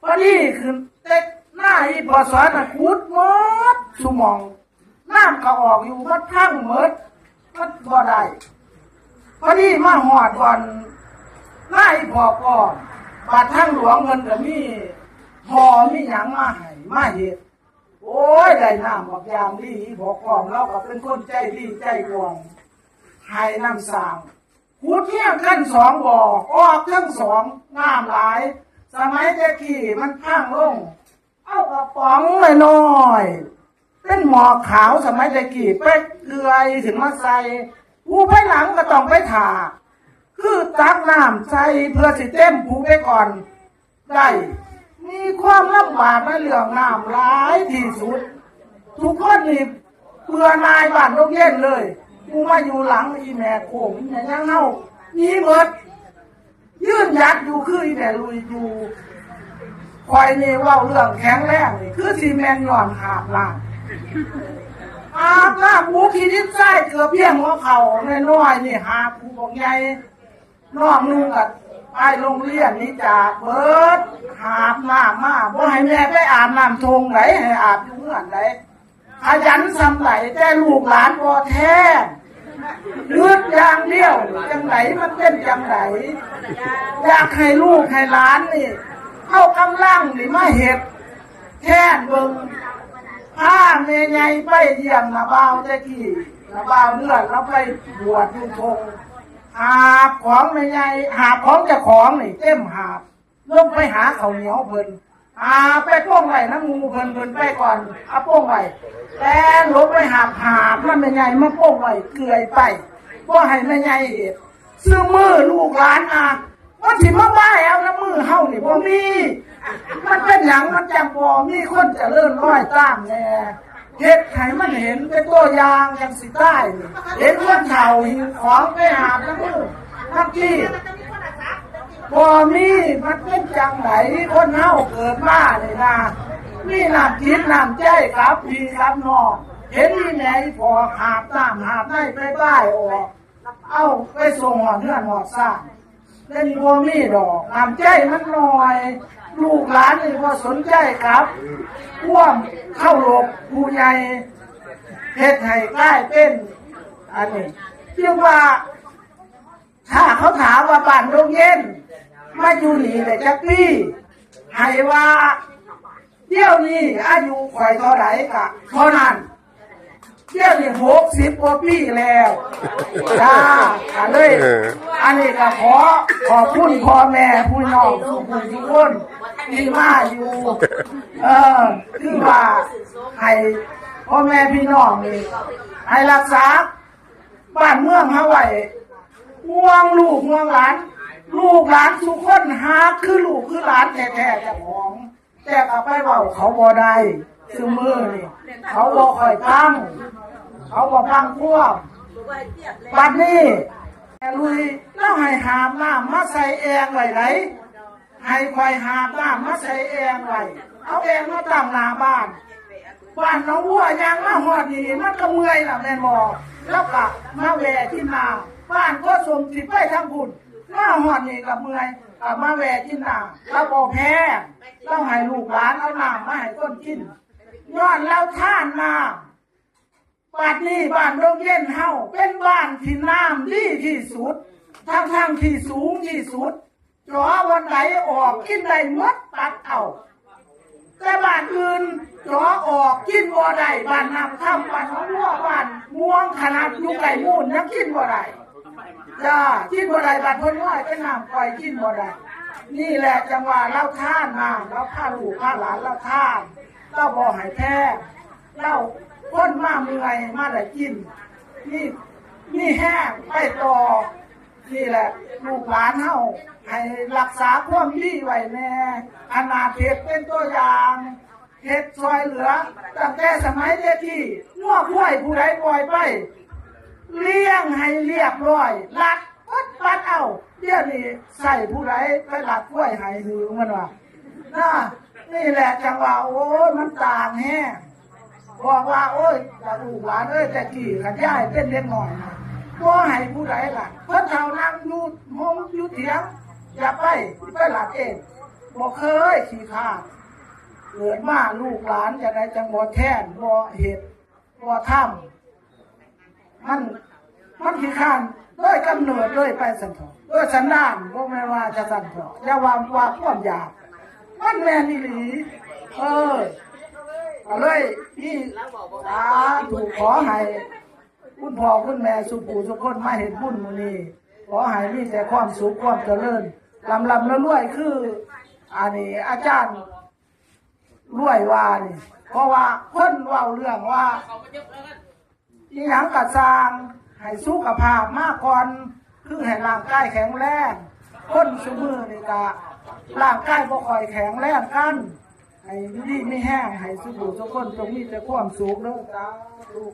พอดีขึ้นเต็กหน้าอีพอสอนะขุดมดสุมองน้ำก็ออกอยู่มันทั้งหมดมันบ่ได้พอดีมาหอดก่อนหน้าอีพอก่อนบาดทั้งหลวงเงินก็มีหอมีหยังมาให้มาเฮ็ดโอ้ยได้น้ำบักยางดีบอกกองเราก็เป็นคนใจดีใจกวงให้น้ำสางขุดเที่ยงกันสองบ่อออกทั้งสองน้ำหลาย สมัยตะกี้มันพังลง เอากระป๋องน้อยๆเป็นหมอกขาวสมัยตะกี้เป๊กเกลือยถึงมาใส่ผู้ไปหลังก็ต้องไปถาคือตักน้ำใส่เพื่อสิเต็มผู้ไปก่อน ได้ มีความลำบากในเรื่องน้ำหลายที่สุด ทุกคนนี่เพื่อนายบ้านโรงเย็นเลยกูมาอยู่หลังอีแม่โขงเนี่ยยังเฮามีเบิด ยื่นยัดอยู่คืออีแม่ลุยอยู่คอยนี่เว่าเรื่องแข็งแรงนี่คือซีเมนต์หย่อนหาบลานอาบน้ำหมูขีดินไส้เกือบเพียงหัวเข่าน้อยๆนี่หาผู้บอกใหญ่นองนุ่งกับไปโรงเรียนนี่จากเบิดหาบน้ำมาบ่ให้แม่ไปอาบน้ำทงไหนให้อาบอยู่เงื่อนไหนขยันสำไหลแต่ลูกหลานบ่แท้ เลือดยางเดียวจังไหนมันเป็นจังไหนอยากให้ลูกให้หลานนี่เข้ากำลังนี่มาเห็ดแท่นเบิงผ้าเมยใหญ่ไปเยี่ยมนาบ่าวตะกี้นาบ่าวเลือดแล้วไปบวชอยู่ทงหาบของเมยใหญ่หาบของจ้าของนี่เต็มหาบลงไปหาเขาเหนียวเพิ่น หาไปโป้งไว้น้ำงูเพิ่นเพิ่นไปก่อนเอาโป้งไว้แต่ลงไปหาบหาบมันเมยใหญ่มาโป้งไว้เกลื่อยไปว่าให้เมยใหญ่เห็ดซื้อมือลูกหลานอะว่าสิมาบ้าเอาน้ำมือเฮานี่บ่มี มันเป็นหยังมันจังบ่มีคนจะเลื่อนร้อยตามแน่เฮ็ดให้มันเห็นเป็นตัวอย่างย่างสิใต้เห็นคนเฒ่าหิวของไปหาบน้ำมือทักที่ บ่มีมันเป็นจังไหนคนเฮาเกิดมานี่นะมีน้ำจิตน้ำใจครับพี่ครับน้องเห็นนี่แหนพอหาบน้ำหาบได้ไปบ้ายออกเอาไปส่งหอดเงื่อนหอดสร้าเล่นบัวมีดอกน้ำใจมันหน่อย ลูกหลานนี่พอสนใจครับพ่วมเข้าหลบผู้ใหญ่เฮ็ดให้ใกล้เป็นอันนี้เรียกว่า ถ้าเขาถามว่าบ้านโรงเย็นมาอยู่นี่แต่จักปี้ให้ว่าเที่ยวนี้อายุข่อยเท่าไหร่กะเท่านั้นเที่ยวนี่หกสิบกว่าปีแล้วจ้าอันเลย อันนี้ก็ขอขอบคุณพ่อแม่ผู้น้องทุกคนทุกคนที่มาอยู่ เออคือว่าให้พ่อแม่พี่น้องนี่ให้รักษาบ้านเมืองเฮาไว้ ห่วงลูกห่วงหลาน ลูกหลานทุกคนหาคือลูกคือหลานแท้ๆเจ้าของ แต่ก็ไปเว้าเขาบ่ได้คือมือนี่เขาบ่ค่อยฟังเขาบ่ฟังพวกบัดนี้แม่ลุยแล้วให้หาบน้ำมาใส่แองไว้ไหนให้คอยหาบน้ำมาใส่แองไว้เอาแองมาตั้งหน้าบ้านบ้านน้องวัวยางมาหอดนี่มันก็เมื่อยล่ะแม่นบอกแล้วก็มาแหวที่นา บ้านก็สมสิไปทั้งบุญมาหอดนี่ก็เมื่อยก็มาแหวที่นาแล้วบอกแพ้เราให้ลูกหลานเอาหน้ำมาให้ต้นกินย้อนเราท่านน้ำบ้านนี้บ้านโรงเย็นเฮาเป็นบ้านที่น้ำดีที่สุดทั้งทางที่สูงที่สุดจอวันไหนออกกินได้หมดตัดเอาแต่บ้านอื่นจอออกกินบ่ได้บ้านนำทำบ้านน้องวัวบ้านม่วงขนาดอยู่ไก่มูนยังกินบ่ได้ จ้ากินบ่ได้บ้านคนว่าเป็นน้ำปล่อยกินบ่ได้นี่แหละจังหวะเราท่านน้ำเราพาลูกพาหลานเราท่านเราบ่ให้แพ้เราคนมาเมื่อยมาได้กิน นี่นี่แห้งไปต่อนี่แหละลูกหลานเฮาให้รักษาความดีไว้แน่อนาเขตเป็นตัวอย่างเฮ็ดซอยเหลือตั้งแต่สมัยเด็กที่ง้อคุ้ยผู้ใดปล่อยไป เลี้ยงให้เรียบร้อยลัดปัดปัดเอาเดี๋ยวนี้ใส่ผู้ใดไปหลักกล้วยให้หือมันว่าน่านี่แหละจังหวะโอ้ยมันต่างแฮงบอกว่า โอ้ยตาลูกหลานเอ้ยแต่กี่ขันย่ายเป็นเล็กหน่อยนะบ่ให้ผู้ใดล่ะเพิ่นเท่านั่งยู่ห้องยู่เถียง อย่าไปไปหลับเองบ่เคยขี้ข้าเกิดมาลูกหลานจะได้จังบ่แท่นบ่เห็ดบ่ทำ มันมันขี้ข้านด้วยกำเนิดด้วยไปสันทอด้วยสันดานบ่แม่ว่าจะสันทออย่าว่าว่าความอยากมันแม่นอีหลีเออก็เลยนี่สาถูกขอให้คุณพ่อคุณแม่สุปู่สุคนมาเห็นบุญมื้อนี้ขอให้มีแต่ความสุขความเจริญลำลำแล้วรวยคืออันนี้อาจารย์รวยว่านี่เพราะว่าเพิ่นเว้าเรื่องว่า อีหยังกะสร้าง ให้สุขภาพมากก่อนคือให้ร่างกายแข็งแรงคนซุมือนี่กะร่างกายบ่ค่อยแข็งแรงกันให้อยู่ดีไม่แห้งให้สุขสุขคนจงนี้จะความสุขเด้อจ้าลูก